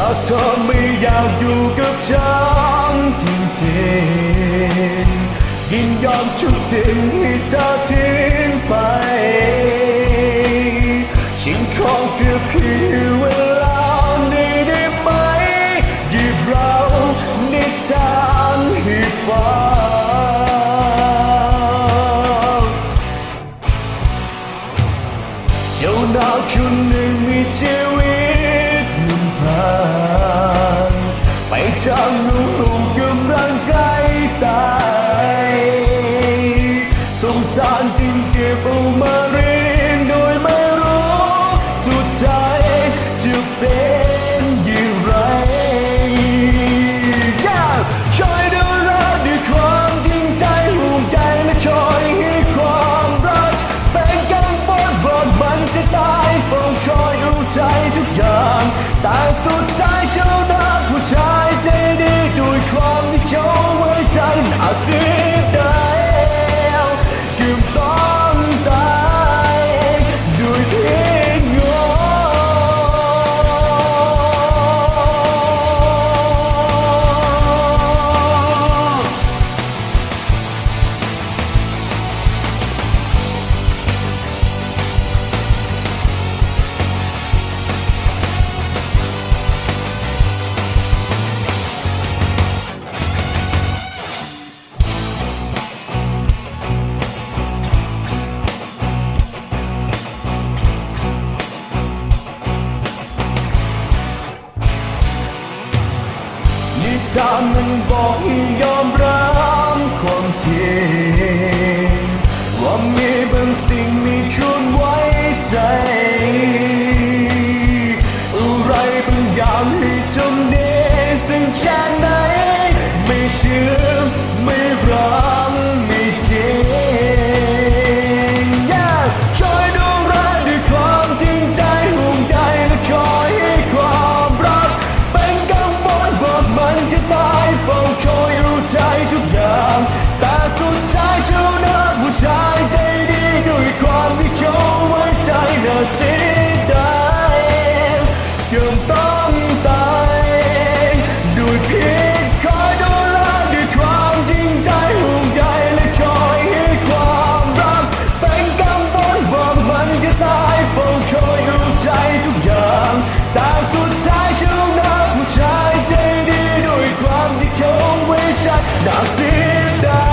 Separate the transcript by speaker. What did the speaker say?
Speaker 1: ถ้าเธอไม่อยากอยู่กับฉันจริงๆยินยอมทุกสิ่งที่เธอทิ้งไปฉันขอเพียงเพียงเวลานี้ได้ไหมหยิบเราในทางที่ฝันเจ้าหน้าคนหนึ่งมีชีวิต จะตายฟองคอยรู้ใจทุกอย่างแต่สุดท้ายเธอ ชาติมันบอกให้ยอมรับความจริงว่ามีบางสิ่งมีชุนไว้ใจ อะไรบางอย่างที่ทำเนสิ่งแค่ไหนไม่เชื่อ die.